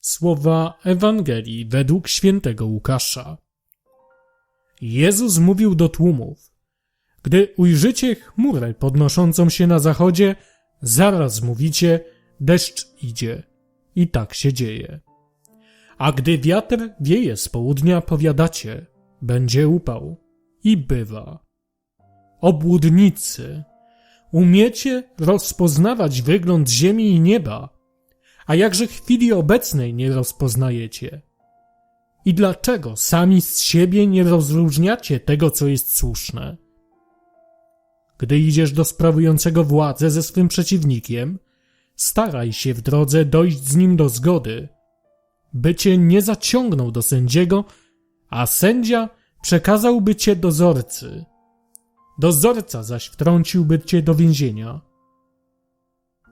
Słowa Ewangelii według świętego Łukasza. Jezus mówił do tłumów: Gdy ujrzycie chmurę podnoszącą się na zachodzie, zaraz mówicie: deszcz idzie. I tak się dzieje. A gdy wiatr wieje z południa, powiadacie: będzie upał. I bywa. Obłudnicy, umiecie rozpoznawać wygląd ziemi i nieba, a jakże chwili obecnej nie rozpoznajecie? I dlaczego sami z siebie nie rozróżniacie tego, co jest słuszne? Gdy idziesz do sprawującego władzę ze swym przeciwnikiem, staraj się w drodze dojść z nim do zgody, by cię nie zaciągnął do sędziego, a sędzia przekazałby cię dozorcy. Dozorca zaś wtrąciłby cię do więzienia.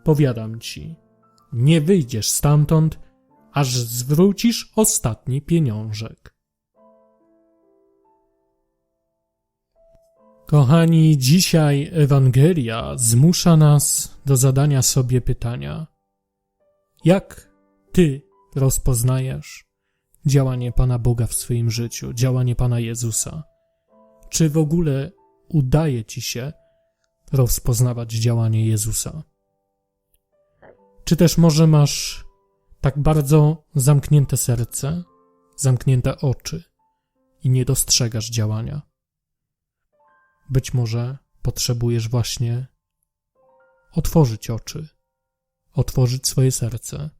Powiadam ci, nie wyjdziesz stamtąd, aż zwrócisz ostatni pieniążek. Kochani, dzisiaj Ewangelia zmusza nas do zadania sobie pytania: jak ty rozpoznajesz działanie Pana Boga w swoim życiu, działanie Pana Jezusa? Czy w ogóle udaje ci się rozpoznawać działanie Jezusa? Czy też może masz tak bardzo zamknięte serce, zamknięte oczy i nie dostrzegasz działania? Być może potrzebujesz właśnie otworzyć oczy, otworzyć swoje serce,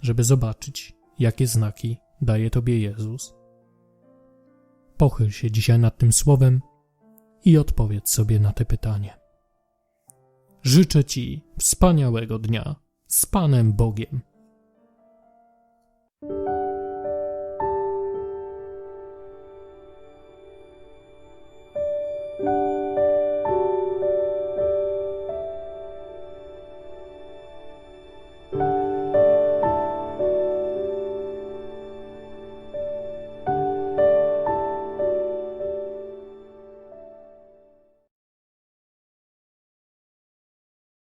żeby zobaczyć, jakie znaki daje Tobie Jezus. Pochyl się dzisiaj nad tym słowem i odpowiedz sobie na te pytanie. Życzę Ci wspaniałego dnia z Panem Bogiem.